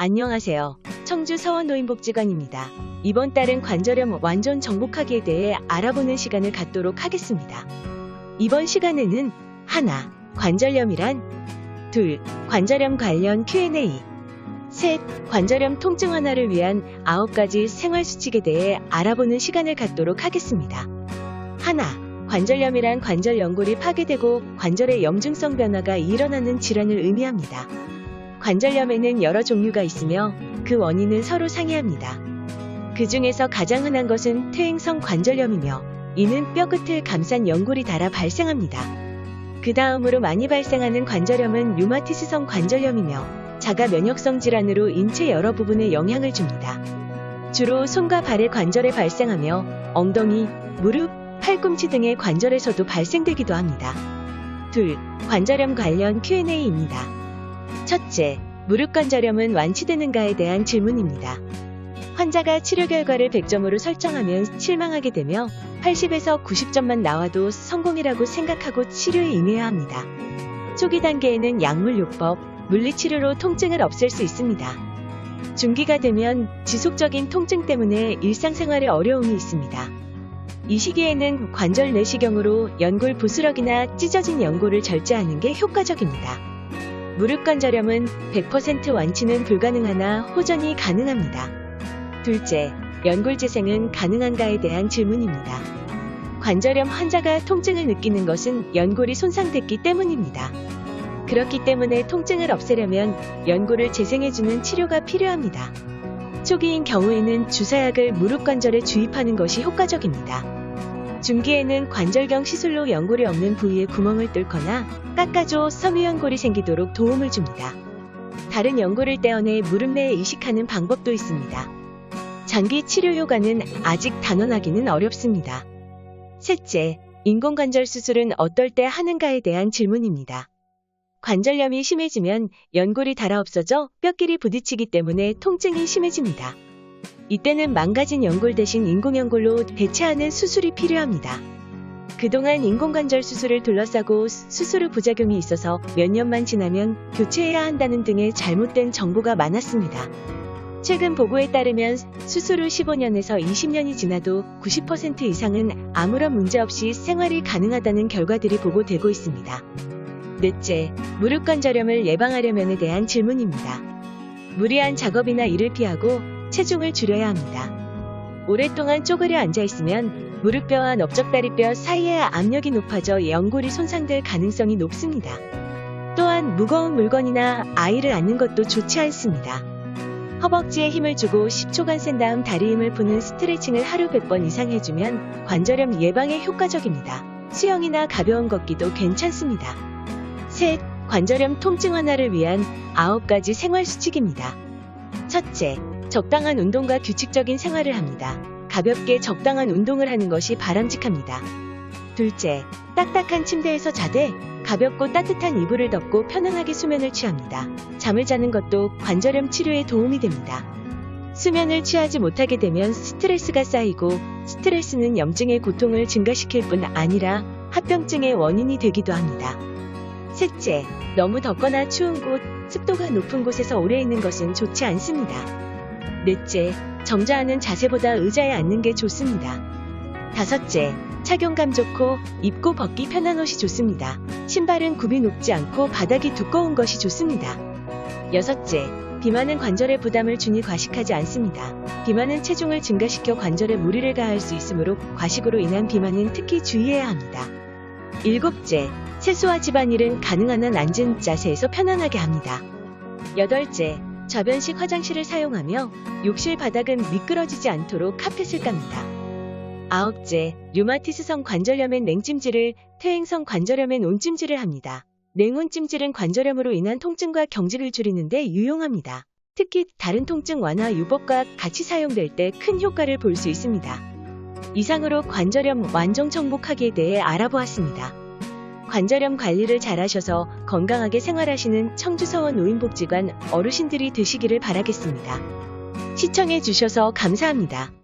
안녕하세요. 청주 서원노인복지관입니다. 이번 달은 관절염 완전 정복하기에 대해 알아보는 시간을 갖도록 하겠습니다. 이번 시간에는 하나, 관절염이란 둘, 관절염 관련 Q&A 셋, 관절염 통증 완화를 위한 아홉 가지 생활 수칙에 대해 알아보는 시간을 갖도록 하겠습니다. 하나, 관절염이란 관절 연골이 파괴되고 관절의 염증성 변화가 일어나는 질환을 의미합니다. 관절염에는 여러 종류가 있으며 그 원인은 서로 상이합니다. 그 중에서 가장 흔한 것은 퇴행성 관절염이며 이는 뼈 끝을 감싼 연골이 닳아 발생합니다. 그 다음으로 많이 발생하는 관절염은 류마티스성 관절염이며 자가 면역성 질환으로 인체 여러 부분에 영향을 줍니다. 주로 손과 발의 관절에 발생하며 엉덩이, 무릎, 팔꿈치 등의 관절에서도 발생되기도 합니다. 둘, 관절염 관련 Q&A입니다. 첫째, 무릎 관절염은 완치되는가에 대한 질문입니다. 환자가 치료 결과를 100점으로 설정하면 실망하게 되며 80에서 90점만 나와도 성공이라고 생각하고 치료에 임해야 합니다. 초기 단계에는 약물 요법, 물리치료로 통증을 없앨 수 있습니다. 중기가 되면 지속적인 통증 때문에 일상생활에 어려움이 있습니다. 이 시기에는 관절 내시경으로 연골 부스럭이나 찢어진 연골을 절제하는 게 효과적입니다. 무릎 관절염은 100% 완치는 불가능하나 호전이 가능합니다. 둘째, 연골 재생은 가능한가에 대한 질문입니다. 관절염 환자가 통증을 느끼는 것은 연골이 손상됐기 때문입니다. 그렇기 때문에 통증을 없애려면 연골을 재생해주는 치료가 필요합니다. 초기인 경우에는 주사약을 무릎 관절에 주입하는 것이 효과적입니다. 중기에는 관절경 시술로 연골이 없는 부위에 구멍을 뚫거나 깎아줘 섬유연골이 생기도록 도움을 줍니다. 다른 연골을 떼어내 무릎 내에 이식하는 방법도 있습니다. 장기 치료 효과는 아직 단언하기는 어렵습니다. 셋째, 인공관절 수술은 어떨 때 하는가에 대한 질문입니다. 관절염이 심해지면 연골이 닳아 없어져 뼈끼리 부딪히기 때문에 통증이 심해집니다. 이때는 망가진 연골 대신 인공연골로 대체하는 수술이 필요합니다. 그동안 인공관절 수술을 둘러싸고 수술 후 부작용이 있어서 몇 년만 지나면 교체해야 한다는 등의 잘못된 정보가 많았습니다. 최근 보고에 따르면 수술 후 15년에서 20년이 지나도 90% 이상은 아무런 문제 없이 생활이 가능하다는 결과들이 보고되고 있습니다. 넷째, 무릎 관절염을 예방하려면에 대한 질문입니다. 무리한 작업이나 일을 피하고 체중을 줄여야 합니다. 오랫동안 쪼그려 앉아 있으면 무릎뼈와 넓적다리뼈 사이의 압력이 높아져 연골이 손상될 가능성이 높습니다. 또한 무거운 물건이나 아이를 안는 것도 좋지 않습니다. 허벅지에 힘을 주고 10초간 센 다음 다리 힘을 푸는 스트레칭을 하루 100번 이상 해주면 관절염 예방에 효과적입니다. 수영이나 가벼운 걷기도 괜찮습니다. 셋, 관절염 통증 완화를 위한 9가지 생활 수칙입니다. 첫째, 적당한 운동과 규칙적인 생활을 합니다. 가볍게 적당한 운동을 하는 것이 바람직합니다. 둘째, 딱딱한 침대에서 자되 가볍고 따뜻한 이불을 덮고 편안하게 수면을 취합니다. 잠을 자는 것도 관절염 치료에 도움이 됩니다. 수면을 취하지 못하게 되면 스트레스가 쌓이고 스트레스는 염증의 고통을 증가시킬 뿐 아니라 합병증의 원인이 되기도 합니다. 셋째, 너무 덥거나 추운 곳, 습도가 높은 곳에서 오래 있는 것은 좋지 않습니다. 넷째, 정자하는 자세보다 의자에 앉는 게 좋습니다. 다섯째, 착용감 좋고 입고 벗기 편한 옷이 좋습니다. 신발은 굽이 높지 않고 바닥이 두꺼운 것이 좋습니다. 여섯째, 비만은 관절에 부담을 주니 과식하지 않습니다. 비만은 체중을 증가시켜 관절에 무리를 가할 수 있으므로 과식으로 인한 비만은 특히 주의해야 합니다. 일곱째, 세수와 집안일은 가능한 한 앉은 자세에서 편안하게 합니다. 여덟째, 저변식 화장실을 사용하며 욕실 바닥은 미끄러지지 않도록 카펫을 깝니다. 아홉째, 류마티스성 관절염엔 냉찜질을, 퇴행성 관절염엔 온찜질을 합니다. 냉온찜질은 관절염으로 인한 통증과 경직을 줄이는데 유용합니다. 특히 다른 통증 완화 유법과 같이 사용될 때 큰 효과를 볼 수 있습니다. 이상으로 관절염 완전 정복하기에 대해 알아보았습니다. 관절염 관리를 잘하셔서 건강하게 생활하시는 청주서원 노인복지관 어르신들이 되시기를 바라겠습니다. 시청해 주셔서 감사합니다.